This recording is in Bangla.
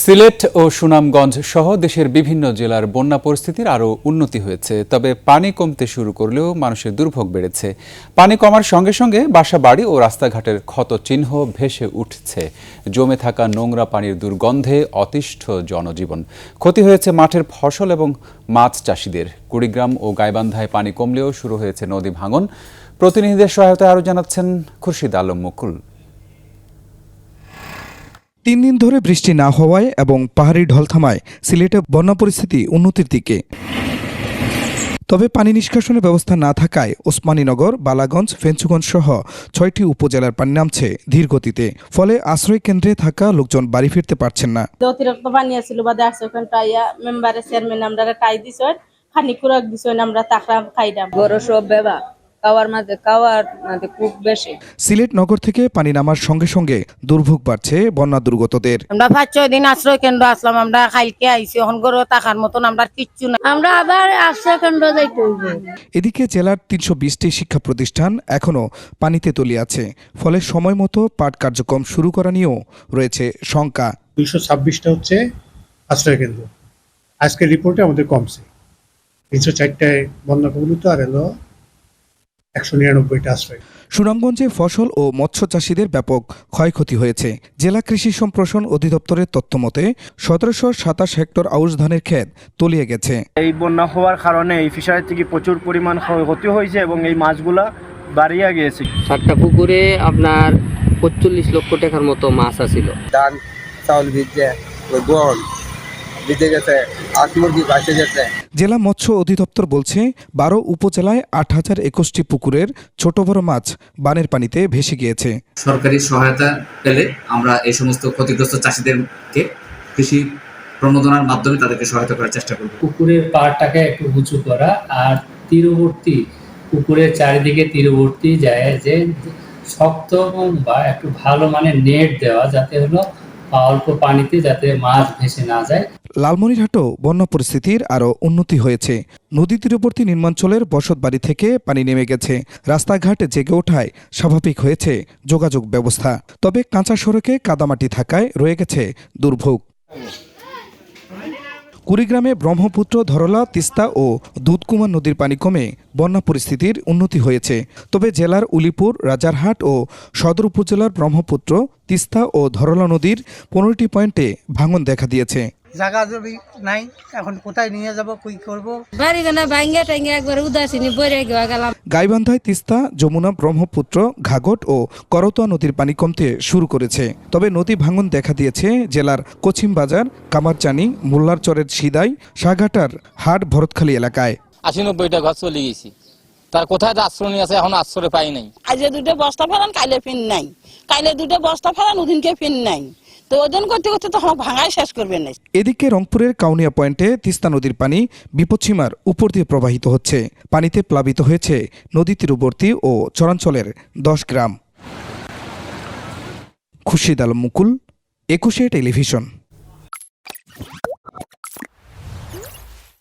সিলেট ও সুনামগঞ্জ সহ দেশের বিভিন্ন জেলার বন্যা পরিস্থিতির আরও উন্নতি হয়েছে, তবে পানি কমতে শুরু করলেও মানুষের দুর্ভোগ বেড়েছে। পানি কমার সঙ্গে সঙ্গে বাসা বাড়ি ও রাস্তাঘাটের ক্ষত চিহ্ন ভেসে উঠছে। জমে থাকা নোংরা পানির দুর্গন্ধে অতিষ্ঠ জনজীবন। ক্ষতি হয়েছে মাঠের ফসল এবং মাছ চাষিদের। কুড়িগ্রাম ও গাইবান্ধায় পানি কমলেও শুরু হয়েছে নদী ভাঙন। প্রতিনিধিদের সহায়তায় আরও জানাচ্ছেন খুরশিদ আলম মুকুল। তিন দিন ধরে বৃষ্টি না হওয়ায় এবং পাহাড়ি ঢল থামায় সিলেটে বন্যা পরিস্থিতি উন্নতির দিকে। তবে পানি নিষ্কাশনের ব্যবস্থা না থাকায় ওসমানীনগর বালাগঞ্জ ফেঞ্চুগঞ্জ সহ ছয়টি উপজেলার পানি নামছে ধীর গতিতে ফলে আশ্রয় কেন্দ্রে থাকা লোকজন বাড়ি ফিরতে পারছেন না। অতিরিক্ত পানি আছিল বাদে আসছে ওখান পাইয়া মেম্বারে চেয়ারম্যান আমরা খাই দিছ খানি কুরাক দিছ আমরা তাকরা খাইলাম গরু সব বেবা। কাওয়ার মাঝে কাওয়ার মাঝে খুব বেশি। সিলেট নগর থেকে পানি নামার সঙ্গে সঙ্গে দুর্ভোগ বাড়ছে বন্যা দুর্গতদের। আমরা পাঁচ ছয় দিন আশ্রয় কেন্দ্র আসলাম আমরা আইছি এখন গরু টাকার মতন আমরা কিচ্ছু না। আমরা আবার আশ্রয় কেন্দ্র যাইতে হইব। এদিকে জেলার তিনশো বিশটি শিক্ষা প্রতিষ্ঠান এখনও পানিতে তলিয়ে আছে ফলে সময় মতো পাঠ কার্যক্রম শুরু করা নিয়েও রয়েছে শঙ্কা। দুইশো ছাব্বিশটা হচ্ছে আশ্রয় কেন্দ্র। আজকের রিপোর্টে আমাদের কমছে। তিনশো চারটায় বন্যা কবলিত আর এলো একশো নিরানব্বইটা আশ্রয়। সুনামগঞ্জে ফসল ও মৎস্য চাষিদের ব্যাপক ক্ষয়ক্ষতি হয়েছে। জেলা কৃষি সম্প্রসারণ অধিদপ্তরের তথ্য মতে সতেরোশো সাতাশ হেক্টর আউশ ধানের ক্ষেত তলিয়ে গেছে। এই বন্যা হওয়ার কারণে এই ফিশারি থেকে প্রচুর পরিমাণ ক্ষতি হয়েছে এবং এই মাছগুলা বাড়িয়া গিয়েছে। সাতটা পুকুরে আপনার পঁয়তাল্লিশ লক্ষ টাকার মতো মাছ আছিল। ধান চাউল ওই গম। ভিজে গেছে আট মুরগি ভাসে গেছে। জেলা মৎস্য অধিদপ্তর বলছে বারো উপজেলায় আট হাজার একুশটি পুকুরের ছোট বড় মাছ বানের পানিতে ভেসে গিয়েছে। সরকারি সহায়তা পেলে আমরা এই সমস্ত ক্ষতিগ্রস্ত চাষিদেরকে কৃষি প্রণোদনার মাধ্যমে তাদেরকে সহায়তা করার চেষ্টা করব। পুকুরের পাড়টাকে একটু উঁচু করা আর তীরবর্তী পুকুরের চারিদিকে তীরবর্তী যায় যে শক্ত বা একটু ভালো মানের নেট দেওয়া যাতে হলো অল্প পানিতে যাতে মাছ ভেসে না যায়। লালমনিরহাটও বন্য পরিস্থিতির আরও উন্নতি হয়েছে। নদী তীরবর্তী নির্মাঞ্চলের বসত বাড়ি থেকে পানি নেমে গেছে। রাস্তাঘাটে জেগে ওঠায় স্বাভাবিক হয়েছে যোগাযোগ ব্যবস্থা। তবে কাঁচা সড়কে কাদামাটি থাকায় রয়ে গেছে দুর্ভোগ। কুড়িগ্রামে ব্রহ্মপুত্র, ধরলা, তিস্তা ও দুধকুমার নদীর পানি কমে বন্যা পরিস্থিতির উন্নতি হয়েছে। তবে জেলার উলিপুর, রাজারহাট ও সদর উপজেলার ব্রহ্মপুত্র, তিস্তা ও ধরলা নদীর পনেরোটি পয়েন্টে ভাঙন দেখা দিয়েছে। জায়গা জমি নাই এখন কোথায় নিয়ে যাব কি করব? বাড়ি গানা ভাঙ্গে টাঙ্গে একবার উদাসীনি বইরে গেয়া গেলাম। গাইবান্ধায় তিস্তা যমুনা ব্রহ্মপুত্র ঘাঘট ও করতোয়া নদীর পানি কমতে শুরু করেছে। তবে নদী ভাঙন দেখা দিয়েছে জেলার কচিমবাজার কামারচানি মোল্লারচরের সিদাই সাঘাটার হাট ভরতখালী এলাকায়। আশি নব্বইটা ঘর চলে গেছি। তার কোথায় আশ্রয় আছে এখন আশ্রয় পাই নাই। আজকে দুটো বস্তা ফেলান কাইলে ফিন নাই। কাইলে দুটো বস্তা ফেলান ওদিনকে ফিন নাই। তো ওজন করতে করতে তো ভাঙাই শেষ করবে না। এদিকে রংপুরের কাউনিয়া পয়েন্টে তিস্তা নদীর পানি বিপদসীমার উপর দিয়ে প্রবাহিত হচ্ছে। পানিতে প্লাবিত হয়েছে নদী তীরবর্তী ও চরাঞ্চলের দশ গ্রাম। খুশিদ আলম মুকুল, একুশে টেলিভিশন।